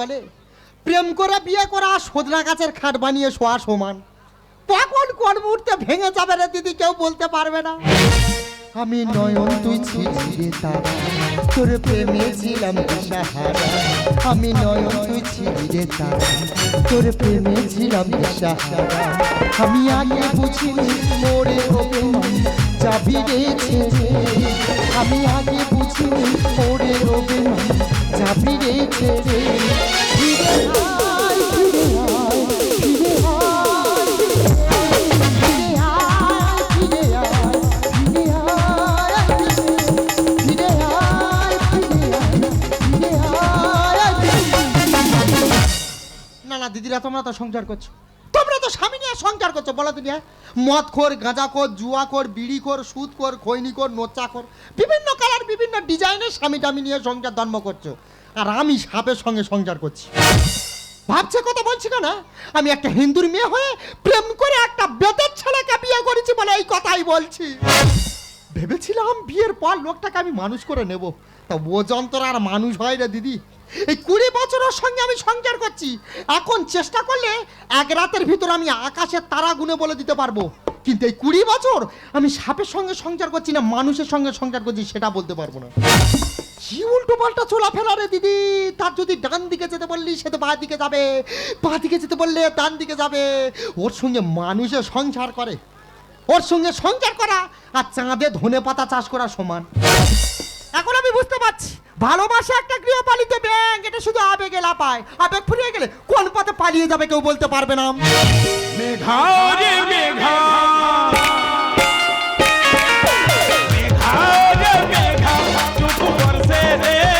বলে, প্রেম করে বিয়ে করা সজনা গাছের খাট বানিয়ে শোয়া সমান। কখন কোন মুহূর্তে ভেঙে যাবে রে দিদি, কেউ বলতে পারবে না। আমি নয়ন, তুই ছিলি তারা, তোর প্রেমে ছিলাম দিশাহারা। আমি নয়ন, তুই ছিলি তারা, তোর প্রেমে ছিলাম দিশাহারা। আমি আগে বুঝিনি মোরে অভিমান, যাবি রে ছেড়ে আমি আগে বুঝিনি মোরে অভিমান, যাবি রে তো সংসার করছ? তোমরা তো স্বামী নিয়ে সংসার করছ, বলো তুমি? মদ খোর গাঁজা খোর জুয়া খোর বিড়ি খোর সুদ খোর খৈনি খোর নোচা খোর বিভিন্ন কালার, বিভিন্ন ডিজাইনের স্বামী টামি নিয়ে সংসার ধর্ম করছ। আর আমি সাপের সঙ্গে সংসার করছি। ভাবছে কথা বলছি কেন? আমি একটা হিন্দুর মেয়ে হয়ে প্রেম করে একটা বেদের ছেলেকে বিয়ে করেছি বলে এই কথাই বলছি। ভেবেছিলাম বিয়ের পর লোকটাকে আমি মানুষ করে নেব। তা ও যন্ত্র আর মানুষ হয় রে দিদি। এই কুড়ি বছরের সঙ্গে আমি সংসার করছি। এখন চেষ্টা করলে এক রাতের ভিতর আমি আকাশের তারা গুনে বলে দিতে পারব। কিন্তু এই কুড়ি বছর আমি সাপের সঙ্গে সংসার করছি না, মানুষের সঙ্গে সংসার করছি সেটা বলতে পারব না। কি উল্টো পাল্টা চলাফেরা রে দিদি? তার যদি ডান দিকে যেতে বললি, সে তো বাঁ দিকে যাবে। বাঁ দিকে যেতে বললে ডান দিকে যাবে। ওর সঙ্গে মানুষের সংসার করে। ওর সঙ্গে সংসার করা আর চাঁদে ধনে পাতা চাষ করা সমান। এখন আমি বুঝতে পারছি। ভালোবাসা একটা গৃহপালিত ব্যাংক, এটা শুধু আবেগে লাপায় আবেগ ফুরিয়ে গেলে কোন পথে পালিয়ে যাবে কেউ বলতে পারবে না। মেঘা মেঘা। মেঘা মেঘা। চুপ করছে রে।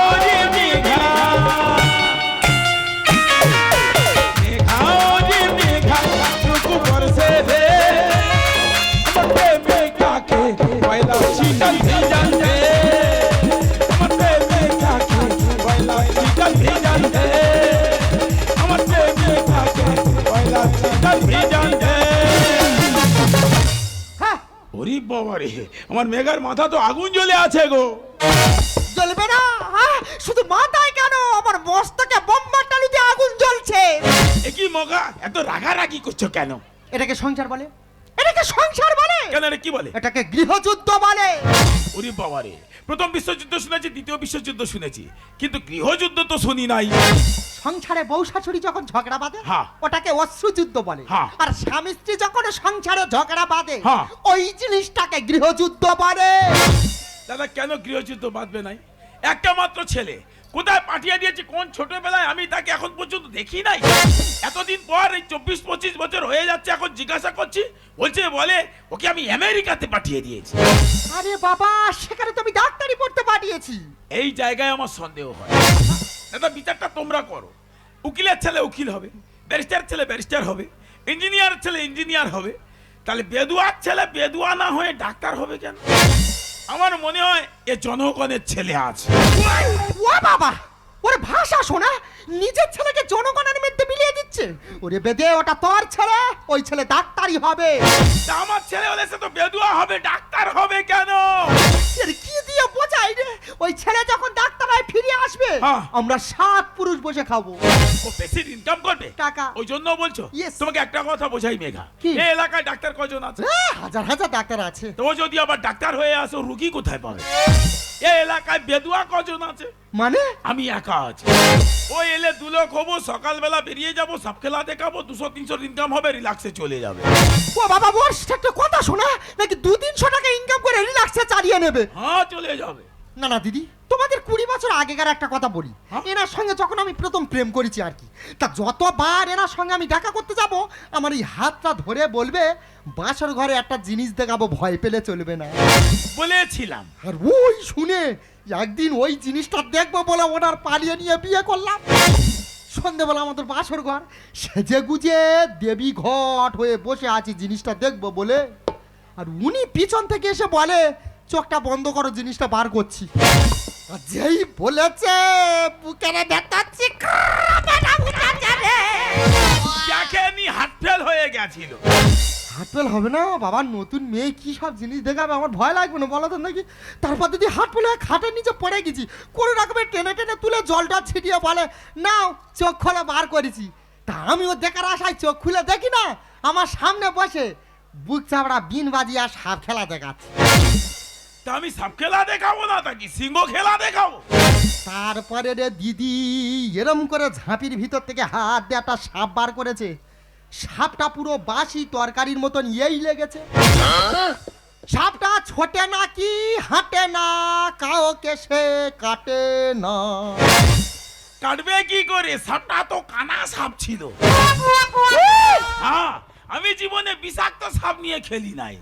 ওরে বাবা রে আমার মেঘার মাথা তো আগুন জ্বলে আছে গো। জ্বলবে না? হ্যাঁ? শুধু মাথায় কেন? আমার মস্তকে বোম্বার টালুতে আগুন জ্বলছে। একই মগা এত রাগারাগি করছ কেন? এটাকে সংসার বলে। এটাকে সংসার বলে। কেন রে কি বলে? এটাকে গৃহযুদ্ধ বলে। ওরে বাবা রে প্রথম বিশ্বযুদ্ধ শুনেছি দ্বিতীয় বিশ্বযুদ্ধ শুনেছি। কিন্তু গৃহযুদ্ধ তো শুনি নাই। সংসারে বউ শাশুড়ি যখন ঝগড়া বাঁধে। ওটাকে অশ্রুযুদ্ধ বলে। আর স্বামী স্ত্রী যখন সংসারে ঝগড়া বাঁধে। ওই জিনিসটাকে গৃহযুদ্ধ বলে। দাদা কেন গৃহযুদ্ধ বাঁধবে নাই? একটা মাত্র ছেলে কোথায় পাঠিয়ে দিয়েছে? কোন ছোটবেলায় আমি তাকে এখন পর্যন্ত দেখি নাই? এতদিন পর এই চব্বিশ পঁচিশ বছর হয়ে যাচ্ছে এখন জিজ্ঞাসা করছি। বলছে বলে ওকে আমি আমেরিকাতে পাঠিয়ে দিয়েছি। আরে বাবা সেখানে তো আমি ডাক্তারি পড়তে পাঠিয়েছি। এই জায়গায় আমার সন্দেহ হয়। দাদা বিচারটা তোমরা করো। উকিলের ছেলে উকিল হবে ব্যারিস্টার ছেলে ব্যারিস্টার হবে ইঞ্জিনিয়ার ছেলে ইঞ্জিনিয়ার হবে। তাহলে বেদুয়ার ছেলে বেদুয়া না হয়ে ডাক্তার হবে কেন? আমার মনে হয় এ জনগণের ছেলে আছে। ও বাবা ওর ভাষা শোনা নিজের ছেলেকে জনগণের মধ্যে মিলিয়ে দিচ্ছে ওরে বেদে ওটা তোর ছেলে? ওই ছেলে ডাক্তারি হবে। তা আমার ছেলে হলে সে তো বেদুয়া হবে ডাক্তার হবে কেন? এর কি দিয়ে বোঝাই রে? ওই ছেলে যখন ডাক্তার হয় ফিরে আসবে হ্যাঁ। আমরা সাত পুরুষ বসে খাব। ও বেশি ইনকাম করবে? টাকা। ওই জন্য বলছো? Yes. তোমাকে একটা কথা বোঝাই মেঘা। কি? এই এলাকায় ডাক্তার কজন আছে? হাজার হাজার ডাক্তার আছে। তো ও যদি আবার ডাক্তার হয়ে আসো রুগী কোথায় পাবে? এই এলাকায় বেদুয়া কজন আছে? মানে? আমি একা আছি। ওই এলে দু লোক হব সকালবেলা বেরিয়ে যাব সব খেলা দেখাবো দুশো তিনশো ইনকাম হবে রিল্যাক্সে চলে যাবে ও বাবা বস একটা কথা শোনা নাকি দু তিনশো টাকা ইনকাম করে রিল্যাক্সে চালিয়ে নেবে হ্যাঁ চলে যাবে না না দিদি তোমাদের কুড়ি বছর আগেকার একটা কথা বলি? এনার সঙ্গে যখন আমি প্রথম প্রেম করেছি আর কি তা যতবার এনার সঙ্গে আমি দেখা করতে যাব আমার এই হাতটা ধরে বলবে বাসর ঘরে একটা জিনিস দেখাবো ভয় পেলে চলবে না বলেছিলাম আর ওই শুনে একদিন ওই জিনিসটা দেখব বলে ওনার পালিয়ে নিয়ে বিয়ে করলাম। সন্ধেবেলা আমাদের বাসর ঘর। সেজে গুজে দেবী ঘট হয়ে বসে আছি, জিনিসটা দেখব বলে। আর উনি পিছন থেকে এসে বলে, চোখটা বন্ধ করো, জিনিসটা বার করছি। যেই বলেছে বুকের ব্যথাচ্ছি দেখেনি হাত ফেল হয়ে গেছিল? হাটপেল হবে না বাবা নতুন মেয়ে কি সব জিনিস দেখাবে? আমার ভয় লাগবে না বলো তো নাকি তারপর যদি হাটপেল হয়ে খাটের নিচে পড়ে গেছি কোনো রকমের টেনে টেনে তুলে জলটা ছিটিয়ে বলে নাও চোখ খোলা বার করেছি। তা আমি ও দেখার আশায় চোখ খুলে দেখি না আমার সামনে বসে বুক চাপড়া বিন বাজি আর সাপ খেলা দেখাচ্ছে। তা আমি সাপ খেলা দেখাবো না তা কি সিংহ খেলা দেখাবো? তারপরে রে দিদি এরম করে ঝাঁপির ভিতর থেকে হাত দিয়ে একটা সাপ বার করেছে। সাপটা পুরো বাসি তরকারির মতন এই লেগেছে। সাপটা ছোটে না কি হাঁটে না কাউকে সে কাটে না। কাটবে কি করে? সাপটা তো কানা সাপ ছিল। হ্যাঁ আমি জীবনে বিষাক্ত সাপ নিয়ে খেলি নাই।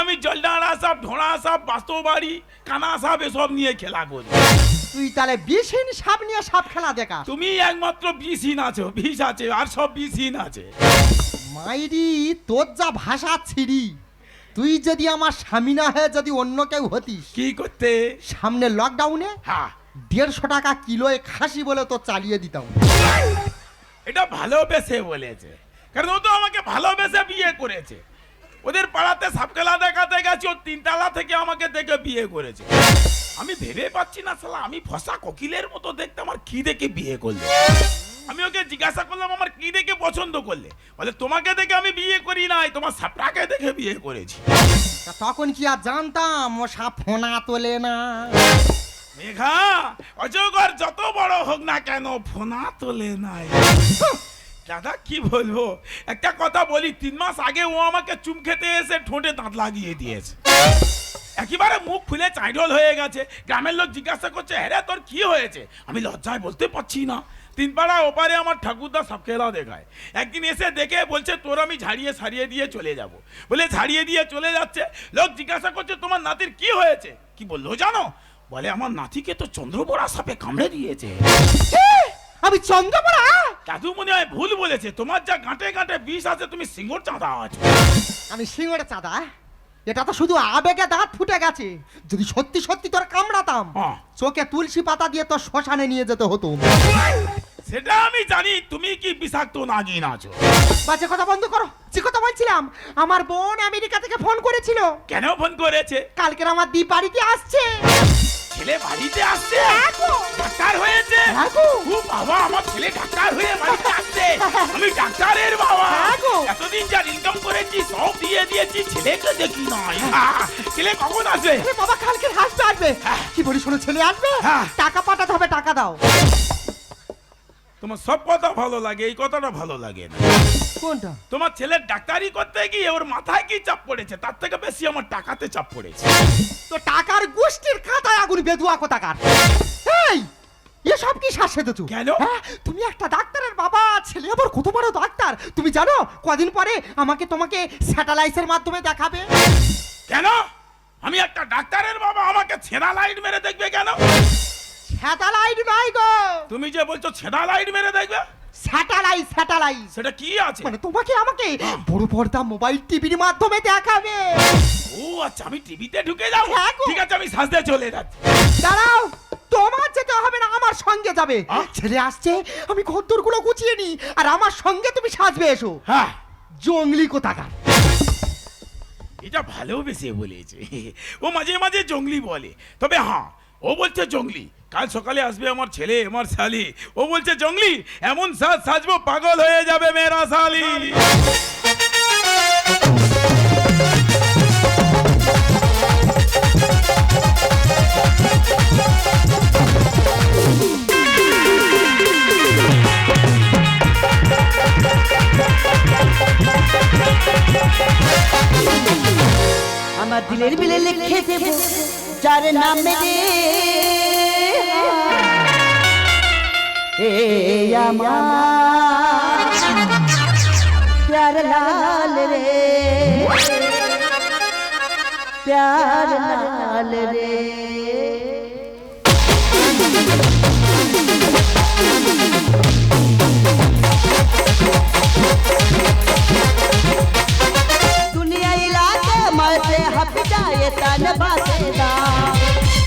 আমি জলডাঁড়া সাপ ঢোড়া সাপ বাস্তবাড়ি কানা সাপ এসব নিয়ে খেলা করি। তুই তাহলে বিষহীন সাপ নিয়ে সাপ খেলা দেখা। তুমি একমাত্র বিষহীন আছো বিষ আছে আর সব বিষহীন আছে। মাইরি তোর যা ভাষা ছিড়ি তুই যদি আমার স্বামী না হয়ে যদি অন্য কেউ হতিস কি করতে? সামনে লকডাউনে হ্যাঁ। দেড়শো টাকা কিলোয় খাসি বলে তো চালিয়ে দিতাম। এটা ভালোবেসে বলেছে। কারণ ও তো আমাকে ভালোবেসে বিয়ে করেছে। ওদের পাড়াতে সাপ খেলা দেখাতে গেছি ও তিনতলা থেকে আমাকে দেখে বিয়ে করেছে। আমি ভেবে পাচ্ছি না শালা আমি ফসা কোকিলের মতো দেখতে আমার কি দেখে বিয়ে করল? আমি ওকে জিজ্ঞাসা করলাম আমার কি দেখে পছন্দ করলে? বলে তোমাকে দেখে আমি বিয়ে করি নাই তোমার সাপটাকে দেখে বিয়ে করেছি। তা তখন কি আর জানতাম ও সাপ ফোনা তোলে না। মেঘা অজগর যত বড় হোক না কেন ফোনা তোলে নাই। দাদা, কি বলব? একটা কথা বলি, তিন মাস আগে ও আমাকে চুম খেতে এসে ঠোঁটে দাঁত লাগিয়ে দিয়েছে। একেবারে মুখ খুলে চাইডল হয়ে গেছে। গ্রামের লোক জিজ্ঞাসা করছে হ্যাঁ তোর কি হয়েছে? আমি লজ্জায় বলতে পারছি না। তিন পাড়া ওপারে আমার ঠাকুরদা সব খেলা দেখায়। একদিন এসে দেখে বলছে, তোর আমি ঝাড়িয়ে সারিয়ে দিয়ে চলে যাব। বলে, ঝাড়িয়ে দিয়ে চলে যাচ্ছে। লোক জিজ্ঞাসা করছে, তোমার নাতির কি হয়েছে? কি বলল জানো? বলে, আমার নাতিকে তো চন্দ্রবড়া সাপে কামড়ে দিয়েছে। আমি চন্দ্রপড়া দাদু মনে হয় ভুল বলেছে। তোমার যা গাঁটে গাঁটে বিষ আছে তুমি সিঙ্গুর চাঁদা আছো। আমি সিংহটা চাঁদা? এটা তো শুধু আবেগে দাঁত ফুটে গেছে। যদি সত্যি সত্যি তোর কামড়াতাম হ্যাঁ। চোখে তুলসী পাতা দিয়ে তোর শ্মশানে নিয়ে যেতে হতো সেটা আমি জানি তুমি কি বিষাক্ত নাগিন আছো? বাজে কথা বন্ধ করো যে কথা বলছিলাম আমার বোন আমেরিকা থেকে ফোন করেছিল। কেন ফোন করেছে? কালকের আমার দ্বীপ বাড়িতে আসছে। ছেলে বাড়িতে আসছে। হ্যাঁ ডাক্তার হয়েছে। হ্যাঁ। ও বাবা আমার ছেলে ডাক্তার হয়ে বাড়িতে আসছে। আমি ডাক্তারের বাবা। হ্যাঁ। এতদিন যা ইনকাম করেছি সব দিয়ে দিয়েছি। ছেলেকে দেখি নয়। ছেলে কখন আসবে? বাবা কালকে হাসতে আসবে। কি বলি শোনো ছেলে আসবে। টাকা পাঠাতে হবে টাকা দাও। তোমার সব কথা ভালো লাগে এই কথাটা ভালো লাগে না। কোনটা? তোমার ছেলের ডাক্তারি করতে গিয়ে ওর মাথায় কি চাপ পড়েছে? তার থেকে বেশি আমার টাকাতে চাপ পড়েছে। তো টাকার গোষ্ঠীর খাতায় আগুন বেদুয়া কোথাকার? এই এসব কি শ্বাস সেদেছো কেন? হ্যাঁ তুমি একটা ডাক্তারের বাবা ছেলে আবার কত বড় ডাক্তার? তুমি জানো কদিন পরে আমাকে তোমাকে স্যাটেলাইটের মাধ্যমে দেখাবে? কেন? আমি একটা ডাক্তারের বাবা আমাকে ছেঁড়া লাইট মেরে দেখবে কেন? স্যাটেলাইট নয় গো। তুমি যে বলছো ছেঁড়া লাইট মেরে দেখবে? Satellite satellite. সেটা কি আছে? মানে তোমাকে আমাকে বড় পর্দা মোবাইল টিভির মাধ্যমে দেখাবে। ও আচ্ছা আমি টিভিতে ঢুকে যাব? হ্যাঁ ঠিক আছে আমি সাজতে চলে যাচ্ছি। দাঁড়াও তোমার যেতে হবে না আমার সঙ্গে যাবে? ছেলে আসছে আমি ঘরদোরগুলো গুছিয়ে নি আর আমার সঙ্গে তুমি সাজবে এসো। হ্যাঁ। জঙ্গলি কোথাকার। এটা ভালোবেসে বলেছে। ও মাঝে মাঝে জঙ্গলি বলে। তবে হ্যাঁ ও বলছে, জঙ্গলি, কাল সকালে আসবে আমার ছেলে, আমার শালি। ও বলছে, জঙ্গলি, এমন সাজ সাজবো, পাগল হয়ে যাবে মেয়েরা শালি। আমার দিলের বিলে লিখে দেব যার নামে রে এ আমার প্যার লাল রে প্যার লাল রে दुनिया इलाके मरते हप जाए तन बातेदा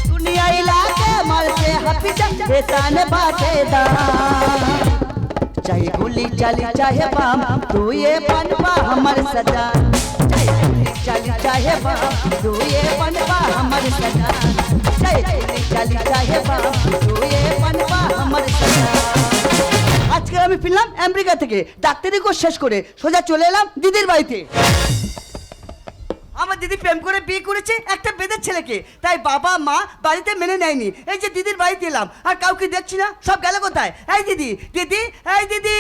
दुनिया इलाके मरते हप जाए तन बातेदा चाहे गोली चली चाहे बम तू ये बनवा हमर सजा चाहे गोली चली चाहे बम तू ये बनवा हमर सजा चाहे गोली चली चाहे बम तू ये बनवा हमर सजा আজকে আমি ফিরলাম আমেরিকা থেকে ডাক্তারি কোর্স শেষ করে সোজা চলে এলাম দিদির বাড়িতে আমার দিদি প্রেম করে বিয়ে করেছে একটা বেদের ছেলেকে। তাই বাবা মা বাড়িতে মেনে নেয়নি। এই যে দিদির বাড়িতে এলাম আর কাউকে দেখছি না সব গেল কোথায়? এই দিদি দিদি এই দিদি।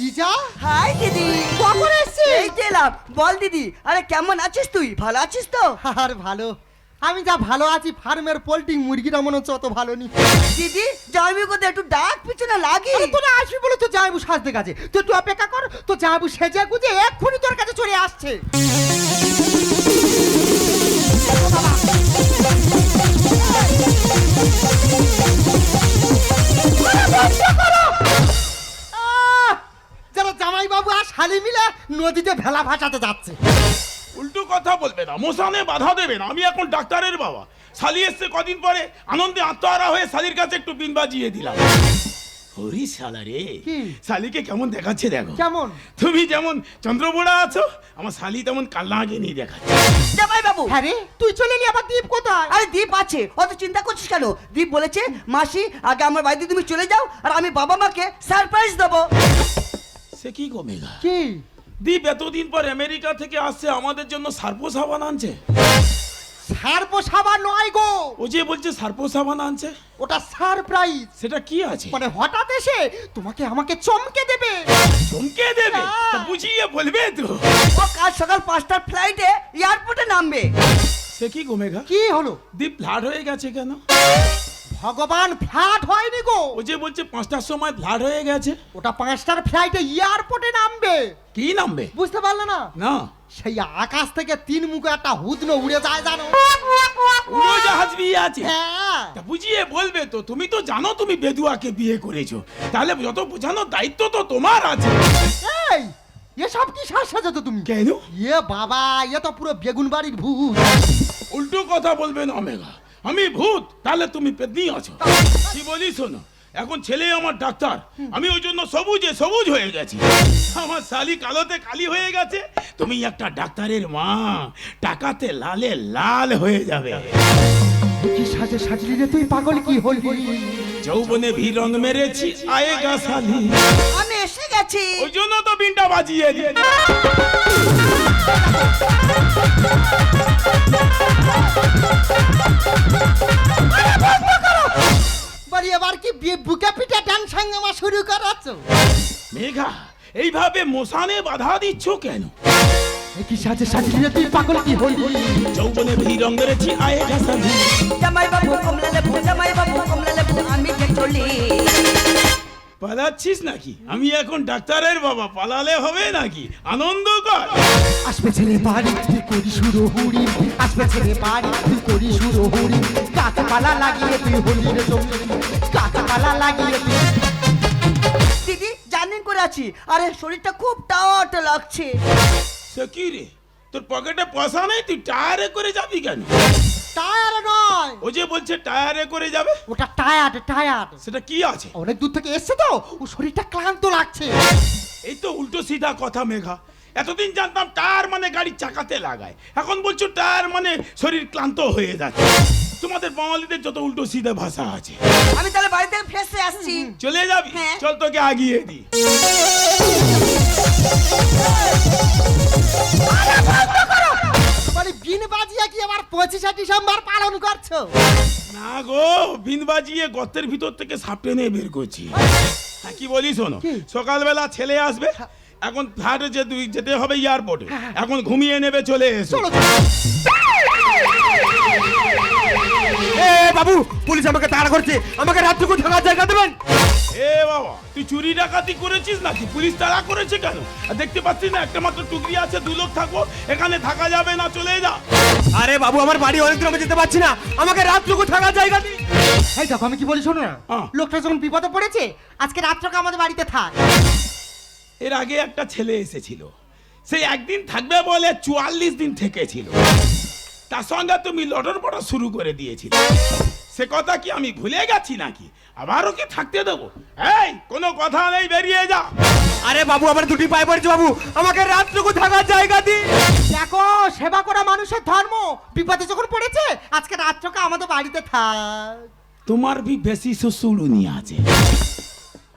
লিজা? হাই দিদি। কখন এসছিস? এই যে এলাম। বল দিদি আরে কেমন আছিস তুই? ভালো আছিস তো? আর ভালো। আমি যা ভালো আছি ফার্মের পোল্ট্রি মুরগিটা মনে হচ্ছে অত ভালো নি। দিদি যাবি কোথায়? একটু ডাক পিছনে লাগি। তোরা আসবি বলে তো জামাইবু সাজতে গেছে। তুই একটু অপেক্ষা কর তো জামাইবু সেজে গুজে এক্ষুনি তোর কাছে চলে আসছে। নদীতে ভেলা ভাসাতে যাচ্ছে। উল্টো কথা বলবে না মোসানে বাধা দেবে না। আমি এখন ডাক্তারের বাবা। শালি এসছে কদিন পরে আনন্দে আত্মহারা হয়ে শালির কাছে একটু বিন বাজিয়ে দিলাম। হরি শালা রে? শালিকে কেমন দেখাচ্ছে দেখো। কেমন? তুমি যেমন চন্দ্রবোড়া আছো আমার শালি তেমন কাল্লাকে নিয়ে দেখাচ্ছে। জামাই বাবু হ্যাঁ রে। তুই চলে নি আবার দ্বীপ কোথায়? আরে দীপ আছে। অত চিন্তা করছিস কেন? দীপ বলেছে মাসি আগে আমার বাড়িতে তুমি চলে যাও আর আমি বাবা মাকে সারপ্রাইজ দেবো। সে কি কমেগা কি? দীপ এতদিন পর আমেরিকা থেকে আসছে আমাদের জন্য সার্পো সাবান আনছে। সারপো সাবান নয় গো। ও যে বলছে সার্পো সাবান আনছে ওটা সারপ্রাইজ। সেটা কি আছে? মানে হঠাৎ এসে তোমাকে আমাকে চমকে দেবে। চমকে দেবে। তা বুঝিয়ে বলবে তো। ও কাল সকাল পাঁচটার ফ্লাইটে এয়ারপোর্টে নামবে। সে কি কমেগা কি হলো? দীপ ফ্লাড হয়ে গেছে কেন? ভগবান ফ্ল্যাট হয়নি গো। ও যে বলছে পাঁচটার সময় ফ্লাড হয়ে গেছে। ওটা পাঁচটার ফ্লাইটে এয়ারপোর্টে নামবে। কি নামবে? বুঝতে পারলে না? না। সেই আকাশ থেকে তিন মুখে একটা হুদনো উড়ে যায় জানো। উড়োজাহাজ বিয়ে আছে। হ্যাঁ। তা বুঝিয়ে বলবে তো তুমি তো জানো তুমি বেদুয়াকে বিয়ে করেছ। তাহলে যত বোঝানোর দায়িত্ব তো তোমার আছে। এই এসব কি শ্বাস সাজাতো তুমি? কেন? এ বাবা এ তো পুরো বেগুন বাড়ির ভূত। উল্টো কথা বলবে না অমেগা আমি ভূত তাহলে তুমি পেতনি আছো। কি বলি শোনো এখন ছেলে আমার ডাক্তার আমি ওই জন্য সবুজে সবুজ হয়ে গেছি। আমার শালি কালোতে কালি হয়ে গেছে তুমি একটা ডাক্তারের মা টাকাতে লালে লাল হয়ে যাবে। কি সাজে সাজলি রে তুই পাগল কি হলি? যৌবনে ভি রং মেরেছি আয়েগা শালি। আমি এসে গেছি। ওই জন্য তো বিনটা বাজিয়ে দিয়েছি। বলি এবার কি বুকে পিঠে ডান্স হাঙ্গামা শুরু করাচ্ছ? মেঘা এইভাবে মোসানে বাধা দিচ্ছ কেন? এ কি সাজে সাজলি রে তুই পাগল কি হলি? যৌবনে ভি রং মেরেছি আয়েগা শালি জামাই বাবু কমলা লেবু জামাই বাবু কমলা লেবু আমি যে চলি। পালাচ্ছিস নাকি? আমি এখন ডাক্তারের বাবা পালালে হবে নাকি? আনন্দ কর। আসবে ছেলে বাড়ি তুই করি শুরু হুড়ি। আসবে ছেলে বাড়ি তুই করি শুরু হুড়ি। গাছপালা লাগিয়ে তুই হলি রে জমি গাছপালা লাগিয়ে তুই দিদি জার্নি করে আছি। আরে শরীরটা খুব টাওয়াট লাগছে। সে কি রে? তোর পকেটে পয়সা নেই? তুই টায়ারে করে যাবি কেন? টায়ার নয়। ও যে বলছে টায়ারে করে যাবে? ওটা টায়ার্ড টায়ার্ড। সেটা কি আছে? অনেক দূর থেকে এসছে তো। ও শরীরটা ক্লান্ত লাগছে। এই তো উল্টো সিধা কথা মেঘা। এতদিন জানতাম টায়ার মানে গাড়ির চাকাতে লাগায়। এখন বলছো টায়ার মানে শরীর ক্লান্ত হয়ে যাচ্ছে। তোমাদের বাঙালিদের যত উল্টো সিধা ভাষা আছে। আমি তাহলে বাড়ি থেকে ফেসে আসছি। চলে যাবি? হ্যাঁ। চল তোকে আগিয়ে দি মানে বিন বাজিয়ে কি আবার পঁচিশে ডিসেম্বর পালন করছ? না গো বিন বাজিয়ে গর্তের ভিতর থেকে সাপ টেনে বের করছি। হ্যাঁ, কি বলি শোনো? সকালবেলা ছেলে আসবে এখন ফ্ল্যাটে যে তুই যেতে হবে এয়ারপোর্টে এখন ঘুমিয়ে নেবে চলে এসো চলো চলো। এ বাবু পুলিশ আমাকে তাড়া করছে। আমাকে রাত্রিকু থাকার জায়গা দেবেন। এ বাবা তুই চুরি ডাকাতি করেছিস নাকি? পুলিশ তাড়া করেছে কেন? আর দেখতে পাচ্ছিস না একটা মাত্র টুকরি আছে দু লোক থাকব এখানে থাকা যাবে না চলে যা। আরে বাবু আমার বাড়ি অনেক দূর আমি যেতে পারছি না। আমাকে রাত্রিকু থাকার জায়গা দিন। এই দেখো আমি কি বলি শোনো না? হ্যাঁ। লোকটা যখন বিপদে পড়েছে আজকে রাত্রকে আমাদের বাড়িতে থাক। এর আগে একটা ছেলে এসেছিল। সেই একদিন থাকবে বলে চুয়াল্লিশ দিন থেকেছিল। তার সঙ্গে তুমি লটর পটর শুরু করে দিয়েছিলে। সে কথা কি আমি ভুলে গেছি নাকি? আবারও কি থাকতে দেবো? এই কোনো কথা নেই বেরিয়ে যা। আরে বাবু আমার দুটি পায়ে পড়েছে বাবু। আমাকে রাতটুকু থাকার জায়গা দিন। দেখো সেবা করা মানুষের ধর্ম। বিপদে যখন পড়েছে আজকে রাত্রকে আমাদের বাড়িতে থাক। তোমার ভি বেশি শ্বশুরুনি আছে।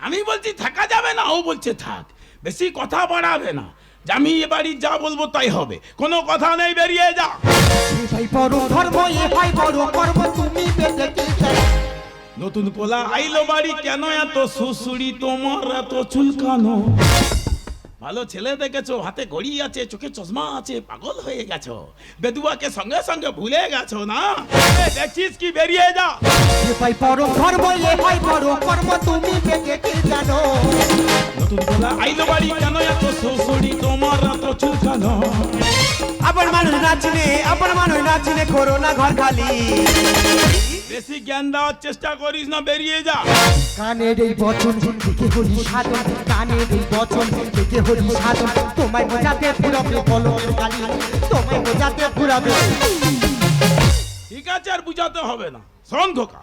আমি বলছি থাকা যাবে না ও বলছে থাক। বেশি কথা বাড়াবে না। আমি এ বাড়ি যা বলব তাই হবে। কোনো কথা নেই বেরিয়ে যা? নতুন পোলা আইলো বাড়ি কেন এত শ্বশুরি তোমার এত চুলকানো? ভালো ছেলে দেখেছ হাতে ঘড়ি আছে চোখে চশমা আছে পাগল হয়ে গেছো। বেদুয়াকে সঙ্গে সঙ্গে ভুলে গেছো না? দেখছিস কি? বেরিয়ে যা। ভাই এ ভাই বড় কর্ম তুমি কি জানো? নতুন পোলা আইলো বাড়ি কেন এত শ্বশুরি চুলকানো আপন মানুষ না চিনে আপন মানুষ না চিনে করো না ঘর খালি। বেশি জ্ঞান দেওয়ার চেষ্টা করিস না বেরিয়ে যা। কানের এই বচন থেকে হরি সাধন কানের এই বচন থেকে হরি সাধন। তোমায় বোঝাতে পুরাবে বলো কালী তোমায় বোঝাতে পুরাবে ঠিক আছে আর বুঝাতে হবে না। শোন ধোকা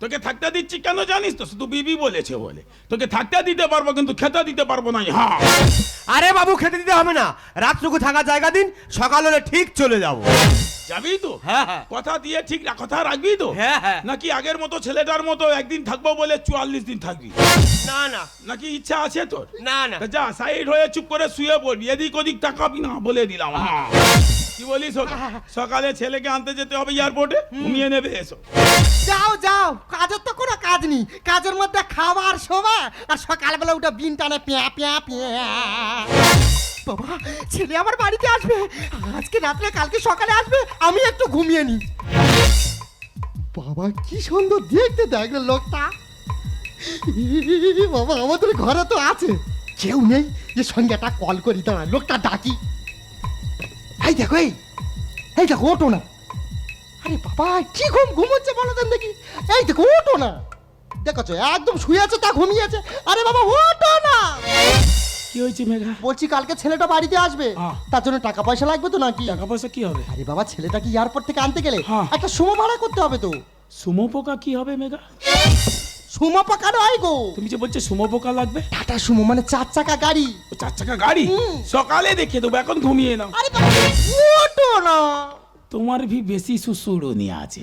তোকে থাকতে দিচ্ছি কেন জানিস তো? শুধু বিবি বলেছে বলে। তোকে থাকতে দিতে পারব, কিন্তু খেতে দিতে পারব না হ্যাঁ আরে বাবু, খেতে দিতে হবে না। রাতটুকু থাকা জায়গা দিন, সকাল হলে ঠিক চলে যাব। যাবি তো? হ্যাঁ, হ্যাঁ। কথা দিয়ে ঠিক রা- কথা রাখবি তো? হ্যাঁ, হ্যাঁ। নাকি আগের মতো ছেলেটার মতো একদিন থাকব বলে চুয়াল্লিশ দিন থাকবি? না না। নাকি ইচ্ছা আছে তোর? না না। যা সাইড হয়ে চুপ করে শুয়ে পড়বি। এদিক ওদিক তাকাবি না বলে দিলাম। হ্যাঁ। কি বলিস সকালে ছেলেকে আনতে যেতে হবে এয়ারপোর্টে? ঘুমিয়ে নেবে এসো। যাও যাও। কাজের তো কোনো কাজ নেই। কাজের মধ্যে খাবার শোবা আর সকালবেলা উঠে বিন টানে পেঁয়া পেঁয়া পেঁয়া। বাবা, ছেলে আমার বাড়িতে আসবে। আজকে রাত্রে কালকে সকালে আসবে, আমি একটু ঘুমিয়ে নি বাবা, কি সুন্দর দেখতে দেখলে লোকটা। বাবা, আমাদের ঘরে তো আছে। কেউ নেই, যে সঙ্গে একটা কল করি, দাঁড়া, লোকটা ডাকি। এই দেখো, এই এই দেখো ওটো না। আরে বাবা, কি ঘুম ঘুমোচ্ছে বলো দেন দেখি। এই দেখো ওটো না। দেখছ, একদম শুয়ে আছে, তা ঘুমিয়েছে। আরে বাবা ওটো না। কি হয়েছে মেঘা? বলছি কালকে ছেলেটা বাড়িতে আসবে। হ্যাঁ। তার জন্য টাকা পয়সা লাগবে তো নাকি? টাকা পয়সা কি হবে? আরে বাবা ছেলেটাকে এয়ারপোর্ট থেকে আনতে গেলে? হ্যাঁ। একটা সুমো ভাড়া করতে হবে তো। সুমো পোকা কি হবে মেঘা? সুমো পাকা নয় গো। তুমি যে বলছো সুমো পোকা লাগবে? টাটা সুমো মানে চার চাকা গাড়ি। ও চার চাকা গাড়ি? হুম। সকালে দেখে দেবো এখন ঘুমিয়ে নাও। আরে বাবা ওটো না। তোমার ভি বেশি সুসুড়নি আছে।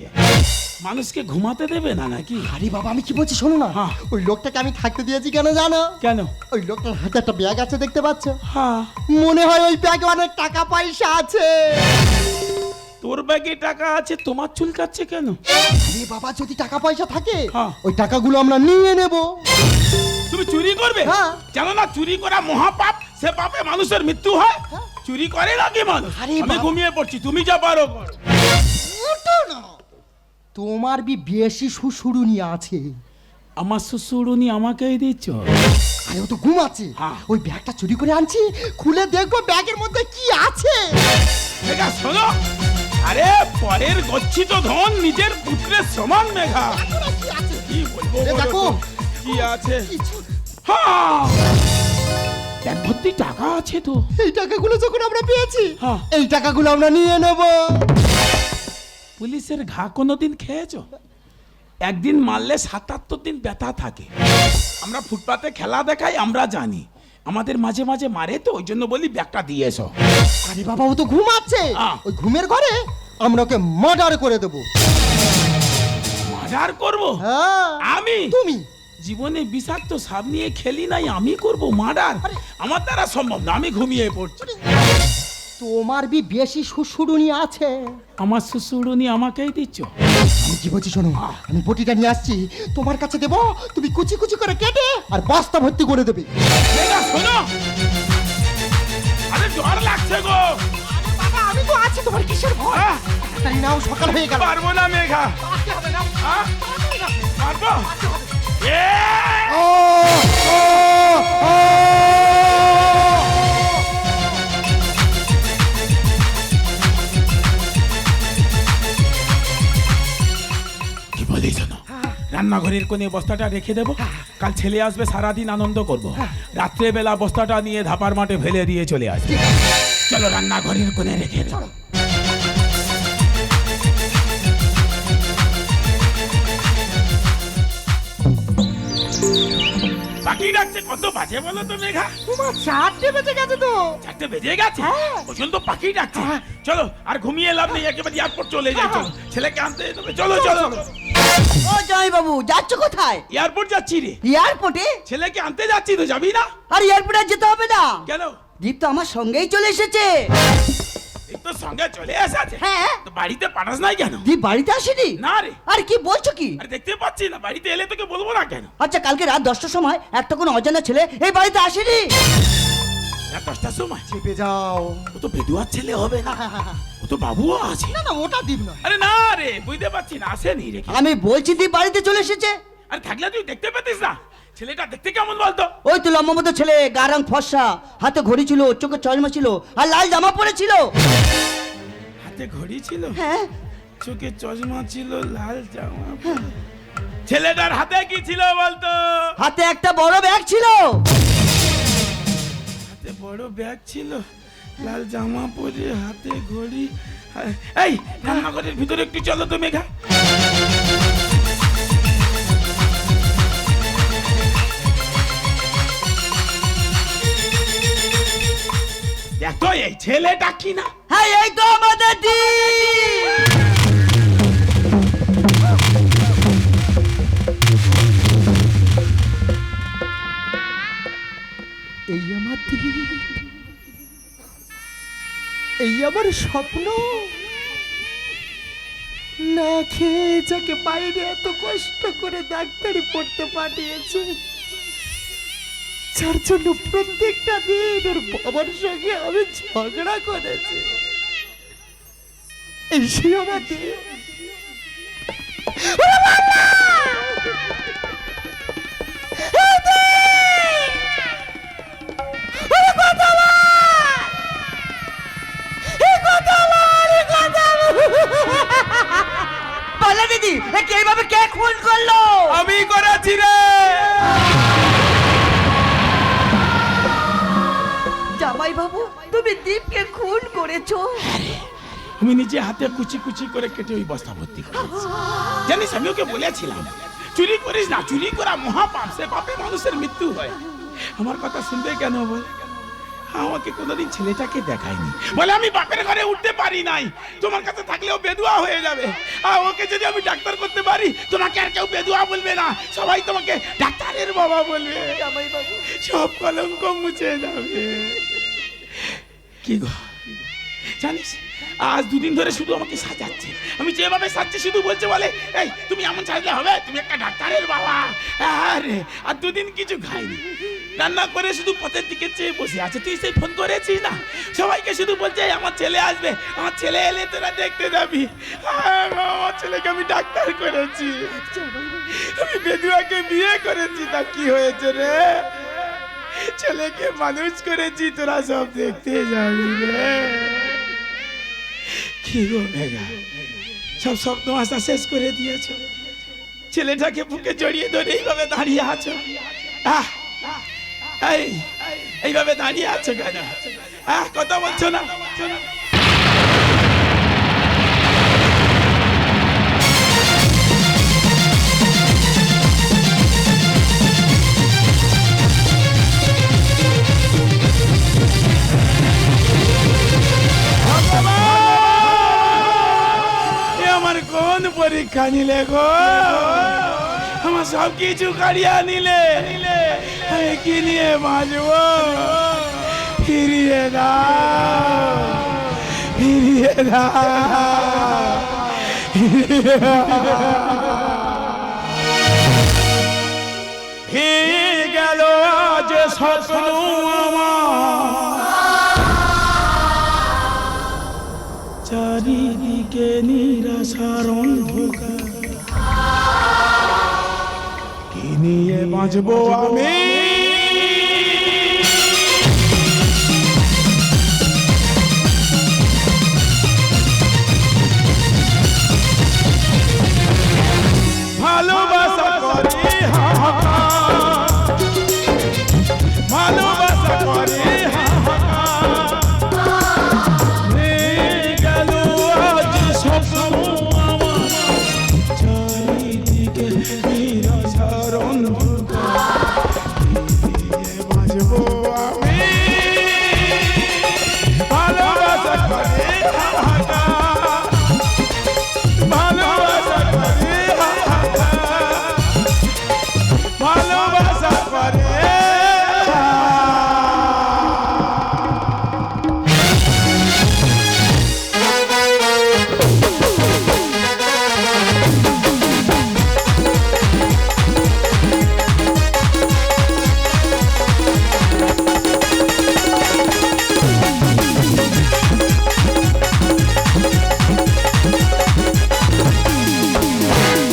মানুষকে ঘুমাতে দেবে না নাকি? আরে বাবা আমি কি বলছি শোনো না? হ্যাঁ। ওই লোকটাকে আমি থাকতে দিয়েছি কেন জানো? কেন? ওই লোকটার হাতে একটা ব্যাগ আছে দেখতে পাচ্ছ? হ্যাঁ। মনে হয় ওই ব্যাগে অনেক টাকা পয়সা আছে। তোর ব্যাগে টাকা আছে তোমার চুলকাচ্ছে কেন? আরে বাবা যদি টাকা পয়সা থাকে হ্যাঁ। ওই টাকাগুলো আমরা নিয়ে নেব। তুমি চুরি করবে? হ্যাঁ। জানো না চুরি করা মহাপাপ সে পাপে মানুষের মৃত্যু হয়? হ্যাঁ। চুরি করে নাকি মানুষ? আরে আমি বাবা। ঘুমিয়ে পড়ছি তুমি যা পারো করো। ওঠো না। তোমার বি বেশি শ্বশুরুনি আছে। আমার শ্বশুরুনি আমাকেই দিচ্ছ? আরে ও তো ঘুমাচ্ছে। হ্যাঁ। ওই ব্যাগটা চুরি করে আনছি খুলে দেখব ব্যাগের মধ্যে কি আছে। মেঘা শোনো। আরে পরের গচ্ছিত ধন নিজের পুত্রের সমান মেঘা। কি আছে। কি বলব এ বলো দেখো। তো? কি আছে? কিছু হ্যাঁ ব্যাগ ভর্তি টাকা আছে তো। এই টাকাগুলো যখন আমরা পেয়েছি হ্যাঁ। এই টাকাগুলো আমরা নিয়ে নেব। পুলিশের ঘা কোনোদিন খেয়েছো? একদিন মারলে সাতাত্তর দিন ব্যথা থাকে। আমরা ফুটপাতে খেলা দেখাই আমরা জানি। আমাদের মাঝে মাঝে মারে তো ওই জন্য বলি ব্যাগটা দিয়ে এসো। আরে বাবা ও তো ঘুমাচ্ছে। হ্যাঁ। ওই ঘুমের ঘরে আমরা ওকে মার্ডার করে দেবো। মার্ডার করব? হ্যাঁ। আমি? তুমি? জীবনে বিষাক্ত সাপ নিয়ে খেলি নাই আমি করব মার্ডার? আমার দ্বারা সম্ভব না আমি ঘুমিয়ে পড়ছি। তোমার বি বেশি শ্বশুরুনি আছে। আমার শ্বশুরুনি আমাকেই দিচ্ছ। আমি কি বলছি শোনো আমি বটিটা নিয়ে আসছি তোমার কাছে দেবো তুমি কুচি কুচি করে কেটে আর বস্তা ভর্তি করে দেবে। শোনো! আরে জ্বর লাগছে গো! বাবা আমি তো আছি তোমার কিসের ভয়? তাড়াতাড়ি নাও সকাল হয়ে গেল। পারব না মেঘা। হবে না। পারব? ও ও কি বলি রান্নাঘরের কোণে বস্তাটা রেখে দেবো। কাল ছেলে আসবে সারাদিন আনন্দ করব। রাত্রেবেলা বস্তাটা নিয়ে ধাপার মাঠে ফেলে দিয়ে চলে আসবে। চলো রান্নাঘরের কোণে রেখে দেবো। পাখি ডাকছে কত বাজে বলো তো মেঘা? তোমার চারটে বেজে গেছে তো। চারটে বেজে গেছে? হ্যাঁ। পর্যন্ত পাখি ডাকছে। চলো আর ঘুমিয়ে লাভ নেই একেবারে এয়ারপোর্ট চলে যাই চলো। ছেলেকে আনতে হবে। চলো চলো ও জয় বাবু যাচ্ছ কোথায়? এয়ারপোর্ট যাচ্ছি রে। এয়ারপোর্টে ছেলেকে আনতে যাচ্ছি তো যাবি না? আর এয়ারপোর্টে যেতে হবে না। কেন? দীপ তো আমার সঙ্গেই চলে এসেছে। তো সঙ্গে চলে এসেছে। হ্যাঁ। তো বাড়িতে পাঠাস নাই কেন? বাড়িতে আসেনি? না রে। আর কি বলছো কি? আরে দেখতে পাচ্ছি না বাড়িতে এলে তোকে বলব না কেন? আচ্ছা কালকে রাত দশটার সময় একটা কোনো অজানা ছেলে এই বাড়িতে আসেনি? রাত দশটার সময়? চেপে যাও। ও তো বেদুয়ার ছেলে হবে না? ও তো বাবুও আছে। না না ওটা দিব নয়। আরে না রে বুঝতে পারছি না আসেনি রে। আমি বলছি দীপ বাড়িতে চলে এসেছে। আরে থাকলে তুই দেখতে পেতিস না? ছেলেটা দেখতে কেমন বলতো? ওই তো লম্বা মতো ছেলে গা রং ফর্সা হাতে ঘড়ি ছিল চোখে চশমা ছিল আর লাল জামা পরেছিল। হাতে ঘড়ি ছিল হ্যাঁ। চোখে চশমা ছিল লাল জামা ছেলেটার হাতে কি ছিল বলতো? হাতে একটা বড় ব্যাগ ছিল। হাতে বড় ব্যাগ ছিল লাল জামা পরে হাতে ঘড়ি এই রান্নাঘরের ভিতরে একটু চলো তো মেঘা। দেখো। এই ছেলেটা কি না হ্যাঁ এই তো আমাদের দীপ এই আমার দিন এই আমার স্বপ্ন। না খেয়ে যাকে বাইরে এত কষ্ট করে ডাক্তারি পড়তে পাঠিয়েছে। যার জন্য প্রত্যেকটা দিন ওর বাবার সঙ্গে আমি ঝগড়া করেছি। এই আমি নিজে হাতে কুচি কুচি করে কেটে ওই বস্তা ভর্তি করেছি। জানিস আমি ওকে বলেছিলাম, চুরি করিস না, চুরি করা মহাপাপ, সে পাপে মানুষের মৃত্যু হয়। আমার কথা শুনবে কেন বল? আমাকে কোনোদিন ছেলেটাকে দেখায়নি। বলে, আমি বাপের ঘরে উঠতে পারি নাই। তোমার কাছে থাকলেও বেদুয়া হয়ে যাবে। আর ওকে যদি আমি ডাক্তার করতে পারি, তোমাকে আর কেউ বেদুয়া বলবে না। সবাই তোমাকে ডাক্তারের বাবা বলবে। সব কলঙ্ক মুছে যাবে। কি গো? জানিস আজ দুদিন ধরে শুধু আমাকে সাজাচ্ছে। আমি যেভাবে সাজছি শুধু বলছে বলে, এই, তুমি এমন সাজলে হবে? তুমি একটা ডাক্তারের বাবা। আরে, আর দুদিন কিছু খাইনি। রান্না করে শুধু পথের দিকে চেয়ে বসে আছে। তুই সেই ফোন করেছিস না? সবাইকে শুধু বলছে আমার ছেলে আসবে। আমার ছেলে এলে তোরা দেখতে যাবি। আমার ছেলেকে আমি ডাক্তার করেছি। আমি বেদুয়াকে বিয়ে করেছি। তা কি হয়েছে রে? ছেলেকে মানুষ করেছি, তোরা সব দেখতে যাবি রে। কি গো সব শব্দ আশা শেষ করে দিয়েছ। ছেলেটাকে বুকে জড়িয়ে ধরে এইভাবে দাঁড়িয়ে আছো? আহ, এই এইভাবে দাঁড়িয়ে আছো কেন? আহ কথা বলছো না? পরীক্ষা নিলে গো। আমার সব কিছু কাড়িয়া নিলে। আমি কি নিয়ে বাঁচবো? ফিরিয়ে দাও। ফিরিয়ে দাও। ফিরিয়ে গেল আজ স্বপ্ন কি নিয়ে বাঁচবো আমি